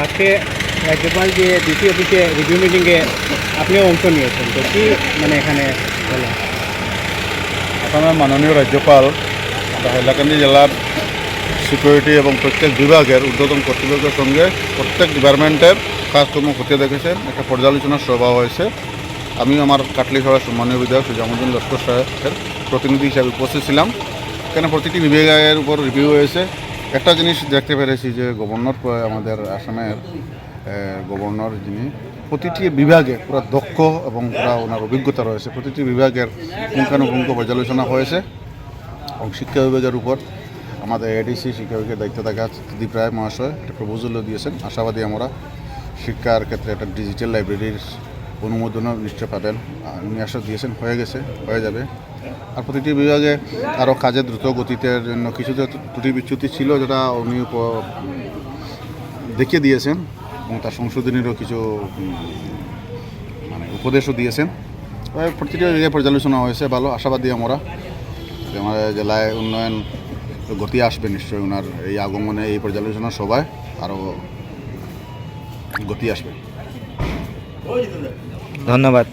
আজকে রাজ্যপাল যে ডিসি অফিসে রিভিউ মিটিংয়ে আপনিও অংশ নিয়েছেন, তো কি মানে এখানে হলো আসামের মাননীয় রাজ্যপাল হাইলাকান্দি জেলার সিকিউরিটি এবং প্রত্যেক বিভাগের ঊর্ধ্বতন কর্তৃপক্ষের সঙ্গে প্রত্যেক ডিপার্টমেন্টের কাজকর্ম খতিয়ে দেখেছেন। একটা পর্যালোচনা সভা হয়েছে। আমি আমার কাটলি সভার সম্মানীয় বিধায়ক সুজামুদ্দিন লস্কর সাহেবের প্রতিনিধি হিসাবে উপস্থিত ছিলাম। এখানে প্রতিটি বিভাগের উপর রিভিউ হয়েছে। একটা জিনিস দেখতে পেরেছি যে গভর্নর আমাদের আসামের গভর্নর যিনি, প্রতিটি বিভাগে পুরো দক্ষ এবং পুরা ওনার অভিজ্ঞতা রয়েছে। প্রতিটি বিভাগের পুঙ্খানুপুঙ্খ পর্যালোচনা হয়েছে এবং শিক্ষা বিভাগের উপর। আমাদের এডিসি শিক্ষা বিভাগের দায়িত্ব থাকা দীপ রায় মহাশয়, একটা প্রপোজালও দিয়েছেন। আশাবাদী আমরা শিক্ষার ক্ষেত্রে একটা ডিজিটাল লাইব্রেরির অনুমোদনও নিশ্চয় পাবেন উনি আশা দিয়েছেন, হয়ে গেছে, হয়ে যাবে। আর প্রতিটি বিভাগে আরও কাজের দ্রুত গতিতে জন্য কিছু ত্রুটি বিচ্যুতি ছিল, যেটা উনি দেখিয়ে দিয়েছেন, এবং তার সংশোধনীরও কিছু মানে উপদেশও দিয়েছেন। প্রতিটি জায়গায় পর্যালোচনা হয়েছে, ভালো, আশাবাদী আমরা। আমাদের জেলায় উন্নয়ন গতি আসবে নিশ্চয়ই ওনার এই আগমনে, এই পর্যালোচনা সভায় আরও গতি আসবে। ধন্যবাদ।